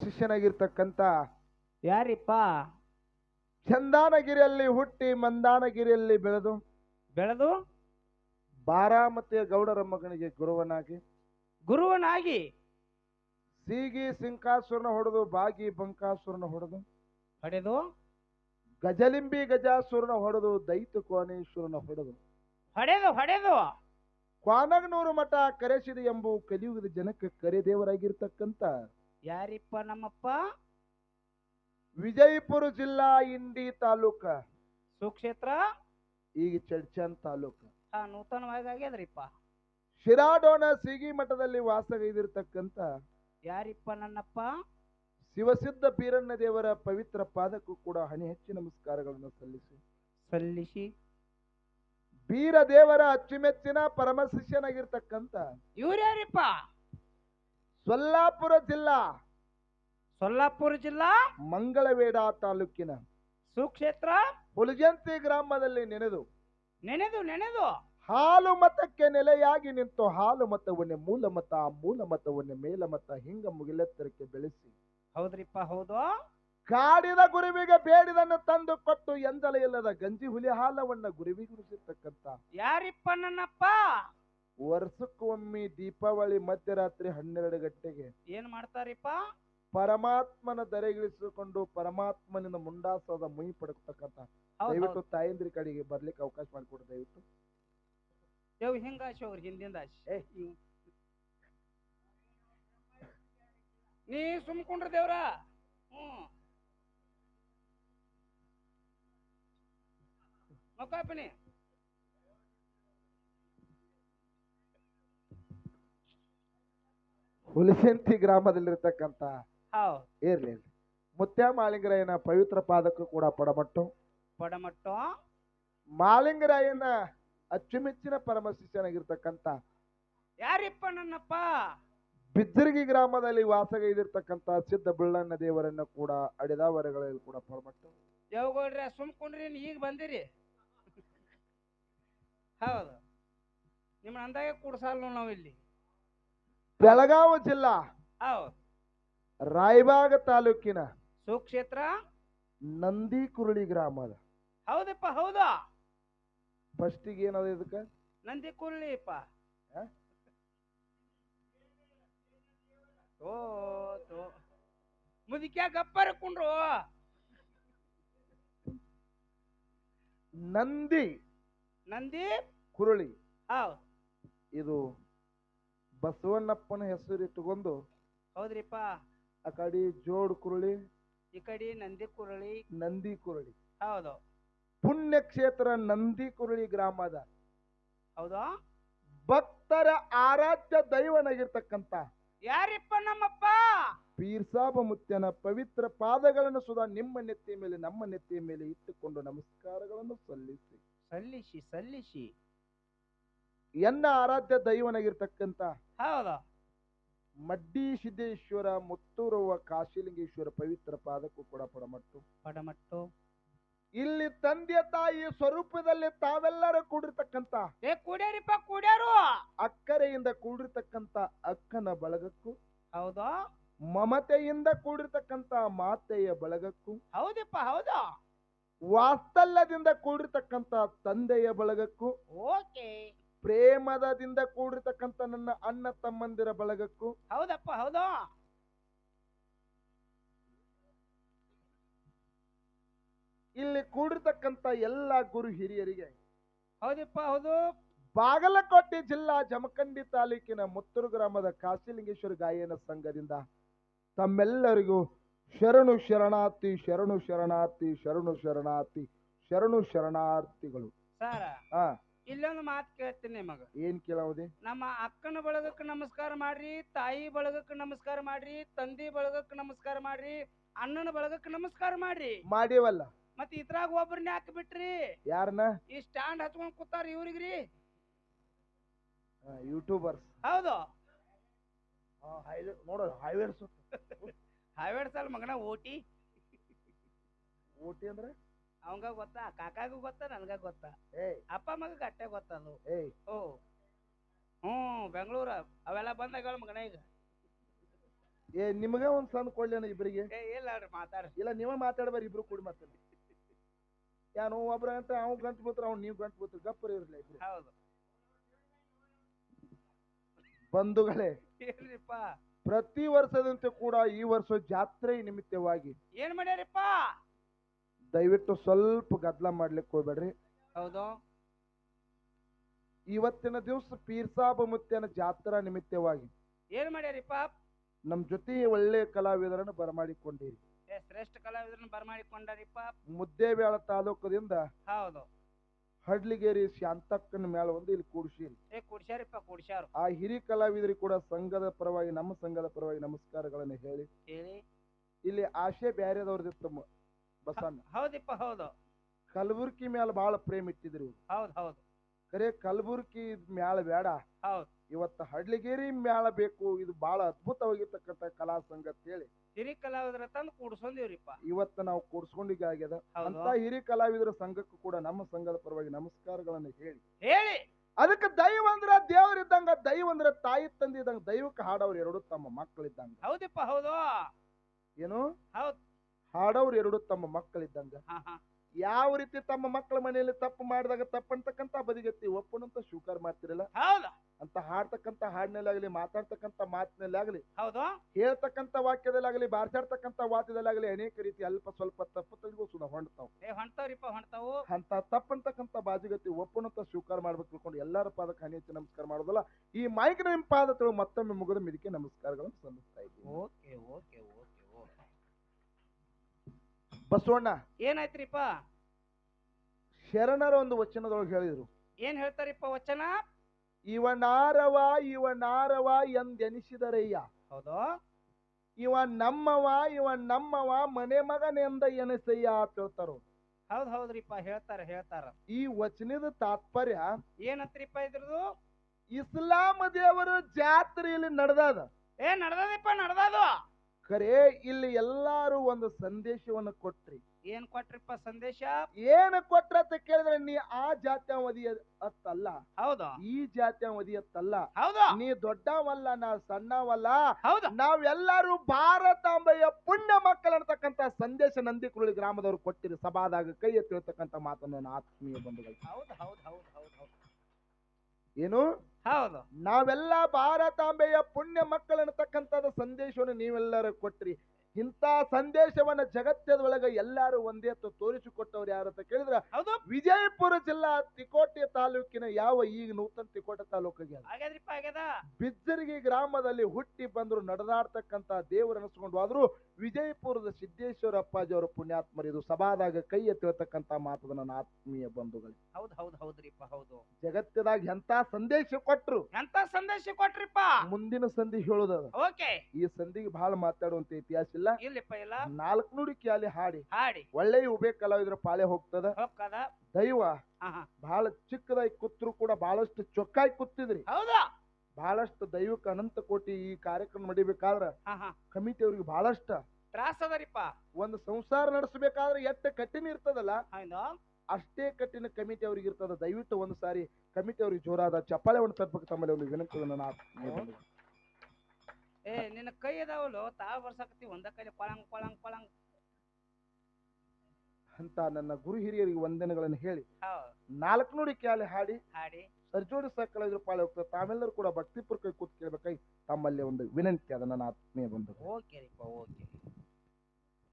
ಶಿಷ್ಯನಾಗಿರ್ತಕ್ಕಂಥ ಯಾರಿಪ್ಪ? ಚಂದಾನಗಿರಿಯಲ್ಲಿ ಹುಟ್ಟಿ ಮಂದಾನಗಿರಿಯಲ್ಲಿ ಬೆಳೆದು ಬೆಳೆದು ಬಾರಾಮತಿಯ ಗೌಡರ ಮಗನಿಗೆ ಗುರುವನಾಗಿ ಗುರುವನಾಗಿ ಸೀಗಿ ಸಿಂಕಾಸುರನ ಹೊಡೆದು ಬಾಗಿ ಬಂಕಾಸುರನ ಹೊಡೆದು ಹೊಡೆದು ಗಜಲಿಂಬಿ ಗಜಾಸುರನ ಹೊಡೆದು ದೈತ ಕೋನೇಶ್ವರನ ಹೊಡೆದು ಹೊಡೆದು ಹೊಡೆದು ಕ್ವಾನಗನೂರು ಮಠ ಕರೆಸಿದೆ ಎಂಬು ಕಲಿಯುಗದ ಜನಕ್ಕೆ ಕರೆದೇವರಾಗಿರ್ತಕ್ಕಂಥ ಯಾರಿಪ್ಪ ನಮ್ಮಪ್ಪ? ವಿಜಯಪುರ ಜಿಲ್ಲಾ ಇಂಡಿ ತಾಲೂಕ. ಸುಕ್ಷೇತ್ರ? ಈಗ ಚಡ್ಚನ್ ತಾಲೂಕ. ಹಾ ನೂತನವಾಗಿ ಆಗ್ಯದ್ರಿಪ್ಪ. ಶಿರಾಡೋಣ ಸಿಗಿ ಮಠದಲ್ಲಿ ವಾಸಗೈದಿರ್ತಕ್ಕಂತ ಯಾರಿಪ್ಪ ನನ್ನಪ್ಪ? ಶಿವಸಿದ್ಧ ಬೀರಣ್ಣ ದೇವರ ಪವಿತ್ರ ಪಾದಕ್ಕೂ ಕೂಡ ಹಣಿ ಹೆಚ್ಚಿ ನಮಸ್ಕಾರಗಳನ್ನು ಸಲ್ಲಿಸಿ. ಸಲ್ಲಿಸಿ. ಬೀರ ದೇವರ ಅಚ್ಚುಮೆಚ್ಚಿನ ಪರಮ ಶಿಷ್ಯನಾಗಿರ್ತಕ್ಕಂತ ಇವ್ರು ಯಾರಿಪ್ಪ ಸೊಲ್ಲಾಪುರ ಜಿಲ್ಲಾ ಸೊಲ್ಲಾಪುರ ಜಿಲ್ಲಾ ಮಂಗಳವೇಡ ತಾಲೂಕಿನ ಸುಕ್ಷೇತ್ರ ಹುಲಜಂತಿ ಗ್ರಾಮದಲ್ಲಿ ನೆನೆದು ನೆನೆದು ನೆನೆದು. ಹಾಲು ಮತಕ್ಕೆ ನೆಲೆಯಾಗಿ ನಿಂತು ಹಾಲು ಮತವನ್ನೇ ಮೂಲ ಮತ ಮೂಲ ಮತವನ್ನೇ ಮೇಲ ಮತ ಹಿಂಗ ಮುಗಿಲೆತ್ತರಕ್ಕೆ ಬೆಳೆಸಿ. ಹೌದ್ರಿಪ್ಪ ಹೌದು. ಕಾಡಿನ ಗುರುವಿಗೆ ಬೇಡಿದನ್ನು ತಂದು ಕೊಟ್ಟು ಎಂದಲ ಇಲ್ಲದ ಗಂಜಿ ಹುಲಿ ಹಾಲವನ್ನ ಗುರುವಿಗೆ ಉಣಿಸಿರ್ತಕ್ಕಂಥ ಯಾರಿಪ್ಪ ನನ್ನಪ್ಪ? ವರ್ಷಕ್ಕೊಮ್ಮೆ ದೀಪಾವಳಿ ಮಧ್ಯರಾತ್ರಿ ಹನ್ನೆರಡು ಗಂಟೆಗೆ. ಏನ್ ಮಾಡ್ತಾರಿಪ್ಪ? ಪರಮಾತ್ಮನ ದರೆಗಿಳಿಸಿಕೊಂಡು ಪರಮಾತ್ಮನಿಂದ ಮುಂಡಾಸದ ಮುಯಿ ಪಡ್ತಕ್ಕಂಥ ಹೌದ್ ದಯವಿಟ್ಟು. ತಾಯಂದ್ರಿ ಕಡೆಗೆ ಬರ್ಲಿಕ್ಕೆ ಅವಕಾಶ ಮಾಡಿಕೊಡು ದಯವಿಟ್ಟು. ದೇವ್ ಅವ್ರ ಹಿಂದಿಂದ ಆಶೆ? ಏ. ಇವ್- ನೀ ಸುಮ್ಕೊಂಡ್ರ ದೇವ್ರ. ಹ್ಮ್ ಮಕ್ಕಾಪನಿ ಹುಲಿಸೆಂತಿ ಗ್ರಾಮದಲ್ಲಿರ್ತಕ್ಕಂಥ ಇರ್ಲಿ. ಮುತ್ಯ ಮಾಳಿಂಗರಾಯನ ಪವಿತ್ರ ಪಾದಕ್ಕೂ ಕೂಡ ಪಡಮಟ್ಟು. ಪಡಮಟ್ಟು. ಮಾಳಿಂಗರಾಯನ ಅಚ್ಚುಮೆಚ್ಚಿನ ಪರಮ ಶಿಷ್ಯನಾಗಿರ್ತಕ್ಕಂಥ ಯಾರಿಪ್ಪ ನನ್ನಪ್ಪ? ಬಿಜ್ಜರ್ಗಿ ಗ್ರಾಮದಲ್ಲಿ ವಾಸಗೈದಿರ್ತಕ್ಕಂಥ ಸಿದ್ಧ ಬಳ್ಳಣ್ಣ ದೇವರನ್ನ ಕೂಡ ಅಡಿದಾವರಗಳಲ್ಲಿ ಕೂಡ ಪಡಮಟ್ಟು. ದೇವಗೌಡ್ರೆ ಸುಮ್ಕೊಂಡ್ರಿ ಈಗ ಬಂದಿರಿ. ಹೌದು. ನಿಮ್ಮ ಅಂದಾಗೆ ಕೂಡ್ಸಲ್ಲ ನಾವು ಇಲ್ಲಿ ಬೆಳಗಾವಿ ಜಿಲ್ಲಾ ರಾಯಬಾಗ ತಾಲೂಕಿನ ಸುಕ್ಷೇತ್ರ? ನಂದಿ ಕುರುಳಿ ಗ್ರಾಮದ ಹೌದಪ್ಪ ಹೌದಾ. ಫಸ್ಟಿಗೆ ಏನದ ಇದಕ್ಕ? ನಂದಿ ಕುರುಳಿಪ್ಪ? ಓ ತೋ ಗಪ್ಪರ ಕುಂಡ್ರು. ನಂದಿ ನಂದಿ ಕುರುಳಿ. ಇದು ಬಸವಣ್ಣಪ್ಪನ ಹೆಸರು ಇಟ್ಟುಕೊಂಡು ಹೌದ್ರಿಪ್ಪ. ಆ ಕಡೆ ಜೋಡ್ ಕುರುಳಿ ಈ ಕಡೆ ನಂದಿ ಕುರುಳಿ. ನಂದಿ ಕುರುಳಿ. ಹೌದು. ಪುಣ್ಯಕ್ಷೇತ್ರ ನಂದಿ ಕುರುಳಿ ಗ್ರಾಮದ ಹೌದಾ. ಭಕ್ತರ ಆರಾಧ್ಯ ದೈವನಾಗಿರ್ತಕ್ಕಂತ ಯಾರಿಪ್ಪ ನಮ್ಮಪ್ಪ? ಪೀರ್ಸಾಬ ಮುತ್ಯನ ಪವಿತ್ರ ಪಾದಗಳನ್ನು ಸುಧಾ ನಿಮ್ಮ ನೆತ್ತಿಯ ಮೇಲೆ ನಮ್ಮ ನೆತ್ತಿಯ ಮೇಲೆ ಇಟ್ಟುಕೊಂಡು ನಮಸ್ಕಾರಗಳನ್ನು ಸಲ್ಲಿಸಿ. ಸಲ್ಲಿಸಿ ಸಲ್ಲಿಸಿ. ಎನ್ನ ಆರಾಧ್ಯ ದೈವನಾಗಿರ್ತಕ್ಕಂತ ಹೌದಾ. ಮಡ್ಡಿ ಸಿದ್ದೇಶ್ವರ ಮುತ್ತೂರುವ ಕಾಶಿಲಿಂಗೇಶ್ವರ ಪವಿತ್ರ ಪಾದಕ್ಕೂ ಕೂಡ ಪಡಮಟ್ಟು. ಪಡಮಟ್ಟು. ಇಲ್ಲಿ ತಂದೆ ತಾಯಿ ಸ್ವರೂಪದಲ್ಲಿ ತಾವೆಲ್ಲರೂ ಕೂಡಿರ್ತಕ್ಕಂತ ಏ ಕೂಡ್ಯಾರಿಪ್ಪ ಕೂಡ್ಯಾರು? ಅಕ್ಕರೆಯಿಂದ ಕೂಡಿರ್ತಕ್ಕಂತ ಅಕ್ಕನ ಬಳಗಕ್ಕೂ ಹೌದಾ. ಮಮತೆಯಿಂದ ಕೂಡಿರ್ತಕ್ಕಂತ ಮಾತೆಯ ಬಳಗಕ್ಕೂ ಹೌದಪ್ಪ ಹೌದಾ. ವಾತ್ಸಲ್ಯದಿಂದ ಕೂಡಿರ್ತಕ್ಕಂತ ತಂದೆಯ ಬಳಗಕ್ಕೂ ಓಕೆ. ಪ್ರೇಮದಿಂದ ಕೂಡಿರ್ತಕ್ಕಂಥ ನನ್ನ ಅಣ್ಣ ತಮ್ಮಂದಿರ ಬಳಗಕ್ಕೂ ಹೌದಪ್ಪ ಹೌದಾ. ಇಲ್ಲಿ ಕೂಡಿರ್ತಕ್ಕಂಥ ಎಲ್ಲ ಗುರು ಹಿರಿಯರಿಗೆ ಹೌದಪ್ಪ ಹೌದು. ಬಾಗಲಕೋಟೆ ಜಿಲ್ಲಾ ಜಮಖಂಡಿ ತಾಲೂಕಿನ ಮುತ್ತೂರು ಗ್ರಾಮದ ಕಾಶಿಲಿಂಗೇಶ್ವರ ಗಾಯನ ಸಂಘದಿಂದ ತಮ್ಮೆಲ್ಲರಿಗೂ ಶರಣು ಶರಣಾರ್ಥಿ ಶರಣು ಶರಣಾರ್ಥಿ ಶರಣು ಶರಣಾರ್ಥಿ ಶರಣು ಶರಣಾರ್ಥಿಗಳು. ಹಾ ಇಲ್ಲೊಂದು ಮಾತು ಕೇಳ್ತೀನಿ ನಿಮಗ. ಏನ್ ಕೇಳೋದೆ ನಮ್ಮ ಅಕ್ಕನ ಬಳಗಕ್ಕೆ ನಮಸ್ಕಾರ ಮಾಡ್ರಿ ತಾಯಿ ಬಳಗಕ್ಕೆ ನಮಸ್ಕಾರ ಮಾಡ್ರಿ ತಂದಿ ಬಳಗಕ್ಕೆ ನಮಸ್ಕಾರ ಮಾಡ್ರಿ ಅಣ್ಣನ ಬಳಗಕ್ಕೆ ನಮಸ್ಕಾರ ಮಾಡ್ರಿ. ಮಾಡಿವಲ್ಲ. ಮತ್ತೆ ಇದ್ರಾಗ ಒಬ್ಬರನ್ನ ಯಾಕೆ ಬಿಟ್ರಿ? ಯಾರನ್ನ ಈ ಸ್ಟ್ಯಾಂಡ್ ಹಚ್ಕೊಂಡ್ ಕೂತಾರ ಇವ್ರಿಗ್ರಿ. ಯೂಟ್ಯೂಬರ್ಸ್ ಹೌದು. ನೋಡ ಹೈವೇರ್ಸ್ ಹೈವೇರ್ಸ್ ಅಲ್ಲ ಮಗನ ಓಟಿ. ಓಟಿ ಅಂದ್ರೆ? ಅವಂಗ ಗೊತ್ತಾ ಕಾಕಾಗೂ ಗೊತ್ತಾ ನನ್ಗ ಗೊತ್ತಾ? ಅಪ್ಪ ಮಗ ಅಟ್ಟೆ ಗೊತ್ತದು ಓ. ಹ್ಮ್ ಬೆಂಗಳೂರ. ಅವೆಲ್ಲ ಬಂದಾಗ ಮಗನ ಈಗ. ಏ ನಿಮಗೆ ಒಂದ್ ಸಣ್ಣ ಕೊಡ್ಲೇನ ಇಬ್ಬರಿಗೆ ಏ ಇಲ್ಲ ನೋಡ್ರಿ ಮಾತಾಡ್ರಿ. ಇಲ್ಲ ನೀವ ಮಾತಾಡ್ಬಾರಿ ಇಬ್ರು ಕೂಡಿ ಮಾತಾಡಿ. ಯಾನು ಒಬ್ರ ಅಂತ ಅವ್ನು ಗಂಟು ಬೀಳ್ತಾರ ಅವ್ನು ನೀವು ಗಂಟು ಬೀಳ್ತಾರೆ ಗಪ್ಪರ ಇರ್ಲಿ ಇಬ್ರು. ಹೌದು. ಬಂಧುಗಳೇ ಏನ್ರಿಪ್ಪ? ಪ್ರತಿ ವರ್ಷದಂತೆ ಕೂಡ ಈ ವರ್ಷ ಜಾತ್ರೆ ನಿಮಿತ್ತವಾಗಿ ಏನ್ ಮಾಡ್ಯಾರಿಪ್ಪ? ದಯವಿಟ್ಟು ಸ್ವಲ್ಪ ಗದ್ದಲ ಮಾಡ್ಲಿಕ್ಕೆ ಹೋಗ್ಬೇಡ್ರಿ. ಹೌದು. ಇವತ್ತಿನ ದಿವಸ ಪೀರ್ಸಾಬ ಮುತ್ತಿನ ಜಾತ್ರಾ ನಿಮಿತ್ತವಾಗಿ ಏನ್ ಮಾಡ್ಯಾರಿಪ್ಪ ನಮ್ ಜೊತೆ ಒಳ್ಳೆ ಕಲಾವಿದರನ್ನು ಬರಮಾಡಿಕೊಂಡಿರಿ. ಏ ಶ್ರೇಷ್ಠ ಕಲಾವಿದ್ರನ್ನ ಬರಮಾಡಿಕೊಂಡಾರಿಪ್ಪ ಮುದ್ದೇಬೇಳ ತಾಲೂಕದಿಂದ ಹೌದು. ಹಡ್ಲಿಗೇರಿ ಶಾಂತಕ್ಕನ ಮೇಳ ಒಂದು ಇಲ್ಲಿ ಕೂಡಿಸಿ ಏ ಕುಡ್ಸ್ಯಾರಿಪ್ಪ ಕುಡ್ಸ್ಯಾರು. ಆ ಹಿರಿ ಕಲಾವಿದರಿಗೆ ಕೂಡ ಸಂಘದ ಪರವಾಗಿ ನಮ್ಮ ಸಂಘದ ಪರವಾಗಿ ನಮಸ್ಕಾರಗಳನ್ನು ಹೇಳಿ. ಹೇಳಿ. ಇಲ್ಲಿ ಆಶೆ ಬ್ಯಾರೆದವ್ರದಿತ್ತು ಮ- ಬಸಣ್ಣ ಹೌದಿಪ್ಪ ಹೌದು. ಕಲಬುರ್ಗಿ ಮ್ಯಾಲ ಬಹಳ ಪ್ರೇಮ ಇಟ್ಟಿದ್ರಿ. ಹೌದು ಹೌದು. ಕರೆ ಕಲಬುರ್ಗಿ ಮ್ಯಾಲ ಬೇಡ. ಹೌದು. ಇವತ್ತು ಹಡ್ಲಿಗೇರಿ ಮ್ಯಾಲ ಬೇಕು. ಇದು ಬಹಳ ಅದ್ಭುತವಾಗಿರ್ತಕ್ಕಂಥ ಕಲಾ ಸಂಘ ಅಂತ ಹೇಳಿ. ಹಿರಿ ಕಲಾವಿದರ ತಂದು ಕೂಡ್ಸೊಂದಿವ್ರಿಪ್ಪ. ಇವತ್ತು ನಾವು ಕೂಡ್ಸ್ಕೊಂಡಿಗೆ ಆಗ್ಯದ ಅಂತ ಹಿರಿ ಕಲಾವಿದರ ಸಂಘಕ್ಕೂ ಕೂಡ ನಮ್ಮ ಸಂಘದ ಪರವಾಗಿ ನಮಸ್ಕಾರಗಳನ್ನು ಹೇಳಿ. ಹೇಳಿ. ಅದಕ್ಕೆ ದೈವ ಅಂದ್ರ ದೇವರಿದ್ದಂಗ ದೈವ ಅಂದ್ರ ತಾಯಿ ತಂದಿದ್ದಂಗ ದೈವಕ್ಕೆ ಹಾಡವ್ರು ಎರಡು ತಮ್ಮ ಮಕ್ಕಳಿದ್ದಂಗ ಹೌದಿಪ್ಪ ಹೌದು. ಏನು? ಹೌದು. ಹಾಡವ್ರು ಎರಡು ತಮ್ಮ ಮಕ್ಕಳಿದ್ದಂಗ. ಯಾವ ರೀತಿ ತಮ್ಮ ಮಕ್ಕಳ ಮನೆಯಲ್ಲಿ ತಪ್ಪು ಮಾಡಿದಾಗ ತಪ್ಪಂತಕ್ಕಂತ ಬದಿಗತ್ತಿ ಒಪ್ಪನಂತ ಸ್ವೀಕಾರ ಮಾಡ್ತಿರಲ್ಲ? ಅಂತ ಹಾಡ್ತಕ್ಕಂತ ಹಾಡಿನಲ್ಲಾಗಲಿ ಮಾತಾಡ್ತಕ್ಕಂತ ಮಾತಿನಲ್ಲಾಗಲಿ ಹೇಳ್ತಕ್ಕಂತ ವಾಕ್ಯದಲ್ಲಾಗಲಿ ಬಾರ್ಸಾಡ್ತಕ್ಕಂತ ವಾದ್ಯದಲ್ಲಾಗಲಿ ಅನೇಕ ರೀತಿ ಅಲ್ಪ ಸ್ವಲ್ಪ ತಪ್ಪು ತಗ್ಗು ಸುನ ಹೊಂಡ್ತಾವ್ ಏ ಹೊಂಟವ್ರಿಪ್ಪ ಹೊಂಟವು ಅಂತ ತಪ್ಪಂತಕ್ಕಂತ ಬಾಜುಗತಿ ಒಪ್ಪನಂತ ಸ್ವೀಕಾರ ಮಾಡ್ಬೇಕು ತಿಳ್ಕೊಂಡು ಎಲ್ಲರ ಪಾದಕ್ಕೆ ಹನಿ ಹಚ್ಚಿ ನಮಸ್ಕಾರ ಮಾಡೋದಲ್ಲ ಈ ಮೈಕ್ ನಿಮ್ಮ ಪಾದ ತಿಳು ಮತ್ತೊಮ್ಮೆ ಮುಗಿದ ಮಿದಿಕೆ ನಮಸ್ಕಾರಗಳನ್ನು ಸಲ್ಲಿಸ್ತಾ ಇದ್ದೀವಿ ಬಸವಣ್ಣ ಏನಾಯ್ತ್ರಿಪ್ಪ? ಶರಣರ ಒಂದು ವಚನದೊಳಗೆ ಹೇಳಿದ್ರು. ಏನ್ ಹೇಳ್ತಾರಿಪ್ಪ ವಚನ? ಇವನಾರವ ಇವನಾರವ ಎಂದೆನಿಸಿದರಯ್ಯ. ಹೌದು. ಇವ ನಮ್ಮವ ಇವ ನಮ್ಮವ ಮನೆ ಮಗನೆಂದ ಎನಿಸಯ್ಯ ಅಂತ ಹೇಳ್ತಾರ. ಹೌದ್ ಹೌದ್ರಿಪ್ಪ ಹೇಳ್ತಾರ ಹೇಳ್ತಾರ. ಈ ವಚನದ ತಾತ್ಪರ್ಯ ಏನತ್ರಿಪ್ಪ ಇದ್ರದು? ಇಸ್ಲಾಂ ದೇವರ ಜಾತ್ರೆಯಲ್ಲಿ ನಡೆದಾದ. ಏ ನಡ್ದದಿಪ್ಪ ನಡ್ದದು. ಖರೆ ಇಲ್ಲಿ ಎಲ್ಲಾರು ಒಂದು ಸಂದೇಶವನ್ನು ಕೊಟ್ರಿ. ಏನ್ ಕೊಟ್ರಿಪ್ಪ ಸಂದೇಶ? ಏನ್ ಕೊಟ್ರ ಅಂತ ಕೇಳಿದ್ರೆ ನೀ ಆ ಜಾತಿ ಅವಧಿ ಅತ್ತಲ್ಲ. ಹೌದು. ಈ ಜಾತಿ ಅವಧಿ ಅತ್ತಲ್ಲ. ಹೌದು. ನೀ ದೊಡ್ಡವಲ್ಲ ನಾ ಸಣ್ಣವಲ್ಲ. ಹೌದು. ನಾವೆಲ್ಲರೂ ಭಾರತಾಂಬೆಯ ಪುಣ್ಯ ಮಕ್ಕಳು ಅಂತಕ್ಕಂತ ಸಂದೇಶ ನಂದಿಕುರುಳಿ ಗ್ರಾಮದವರು ಕೊಟ್ಟಿರಿ. ಸಭಾದಾಗ ಕೈ ಎತ್ತಿರ್ತಕ್ಕಂಥ ಮಾತನ್ನು ಆತ್ಮೀಯ ಬಂಧುಗಳು. ಹೌದು ಹೌದು ಹೌದು ಹೌದು ಹೌದು. ಏನು? ಹೌದು. ನಾವೆಲ್ಲ ಭಾರತಾಂಬೆಯ ಪುಣ್ಯ ಮಕ್ಕಳು ಅನ್ನತಕ್ಕಂಥದ್ದು ಸಂದೇಶವನ್ನು ನೀವೆಲ್ಲರೂ ಕೊಟ್ರಿ. ಇಂಥ ಸಂದೇಶವನ್ನ ಜಗತ್ತದೊಳಗೆ ಎಲ್ಲಾರು ಒಂದೇ ಅಂತ ತೋರಿಸಿಕೊಟ್ಟವ್ರು ಯಾರು ಅಂತ ಕೇಳಿದ್ರೆ ವಿಜಯಪುರ ಜಿಲ್ಲಾ ತಿಕೋಟೆ ತಾಲೂಕಿನ ಯಾವ ಈಗ ನೂತನ ತಿಕೋಟೆ ತಾಲೂಕಿಗೆ ಬಿಜ್ಜರ್ಗಿ ಗ್ರಾಮದಲ್ಲಿ ಹುಟ್ಟಿ ಬಂದ್ರು ನಡೆದಾಡ್ತಕ್ಕಂತ ದೇವರು ಅನಿಸ್ಕೊಂಡು ಆದ್ರೂ ವಿಜಯಪುರದ ಸಿದ್ದೇಶ್ವರ ಅಪ್ಪಾಜಿ ಅವರ ಪುಣ್ಯಾತ್ಮರು. ಇದು ಸಭಾದಾಗ ಕೈ ಎತ್ತಿರತಕ್ಕಂತ ಮಾತದ ನನ್ನ ಆತ್ಮೀಯ ಬಂಧುಗಳು. ಹೌದು ಹೌದು ಹೌದ್ರಿಪ್ಪ ಹೌದು. ಜಗತ್ತದಾಗ ಎಂತ ಸಂದೇಶ ಕೊಟ್ರು. ಎಂತ ಸಂದೇಶ ಕೊಟ್ರಿಪ್ಪ. ಮುಂದಿನ ಸಂಧಿ ಹೇಳುದ ಓಕೆ. ಈ ಸಂಧಿಗೆ ಬಹಳ ಮಾತಾಡುವಂತ ಇತಿಹಾಸ ಇಲ್ಲ. ಇಲ್ಲಿಪ್ಪ ಇಲ್ಲ ನಾಲ್ಕು ನುಡಿ ಕ್ಯಾಲಿ ಹಾಡಿ. ಹಾಡಿ. ಒಳ್ಳೆಯ ಉಭಯ ಕಲಾವಿದ್ರ ಪಾಳೆ ಹೋಗ್ತದ. ಹೋಗ್ಕದ ದೈವ ಹಾ ಹಾ. ಬಹಳ ಚಿಕ್ಕದಾಗಿ ಕೂತ್ರು ಕೂಡ ಬಹಳಷ್ಟು ಚೊಕ್ಕಾಗಿ ಕೂತಿದ್ರಿ. ಹೌದಾ? ಬಹಳಷ್ಟು ದೈವಕ್ಕೆ ಅನಂತ ಕೋಟಿ ಈ ಕಾರ್ಯಕ್ರಮ ನಡಿಬೇಕಾದ್ರ ಕಮಿಟಿ ಅವ್ರಿಗೆ ಬಹಳಷ್ಟ ತ್ರಾಸದರಿಪ್ಪ ಒಂದು ಸಂಸಾರ ನಡೆಸಬೇಕಾದ್ರೆ ಎಷ್ಟು ಕಠಿಣ ಇರ್ತದಲ್ಲ. ಅಷ್ಟೇ ಕಠಿಣ ಕಮಿಟಿ ಅವ್ರಿಗೆ ಇರ್ತದ. ದಯವಿಟ್ಟು ಒಂದು ಸಾರಿ ಕಮಿಟಿ ಅವ್ರಿಗೆ ಜೋರಾದ ಚಪ್ಪಾಳೆ ಒಂದು ತಪ್ಪಕ್ಕೆ ತಮ್ಮಲ್ಲಿ ಒಂದು ವಿನಂತಿ ನನ್ನ ಆತ್ಮೀಯ ಬಂಧುಗಳು. ಏ ನಿನ್ನ ಕೈ ಅದಾವಲು ತಾ ಬರ್ಸಾಕತ್ತಿ ಒಂದ ಕೈಲಿ ಕೊಳಂಗ್ ಕೊಳಂಗ್ ಕೊಳಂಗ್. ಅಂತ ನನ್ನ ಗುರು ಹಿರಿಯರಿಗೆ ವಂದನೆಗಳನ್ನು ಹೇಳಿ ಹೌದು. ನಾಲ್ಕು ನೋಡಿ ಕ್ಯಾಲೆ ಹಾಡಿ ಹಾಡಿ. ಸರ್ಜೋಡಿ ಸಕ್ಕಳಿದ್ರು ಪಾಳೆ ಹೋಗ್ತದೆ. ತಾವೆಲ್ಲರೂ ಕೂಡ ಭಕ್ತಿಪೂರ್ವಕ ಕೂತ್ ಕೇಳ್ಬೇಕಾಗಿ ತಮ್ಮಲ್ಲಿ ಒಂದು ವಿನಂತಿ ಅದ ನನ್ನ ಆತ್ಮೀಯ ಬಂಧು ಓಕೆ ರೀಪ್ಪ ಓಕೆ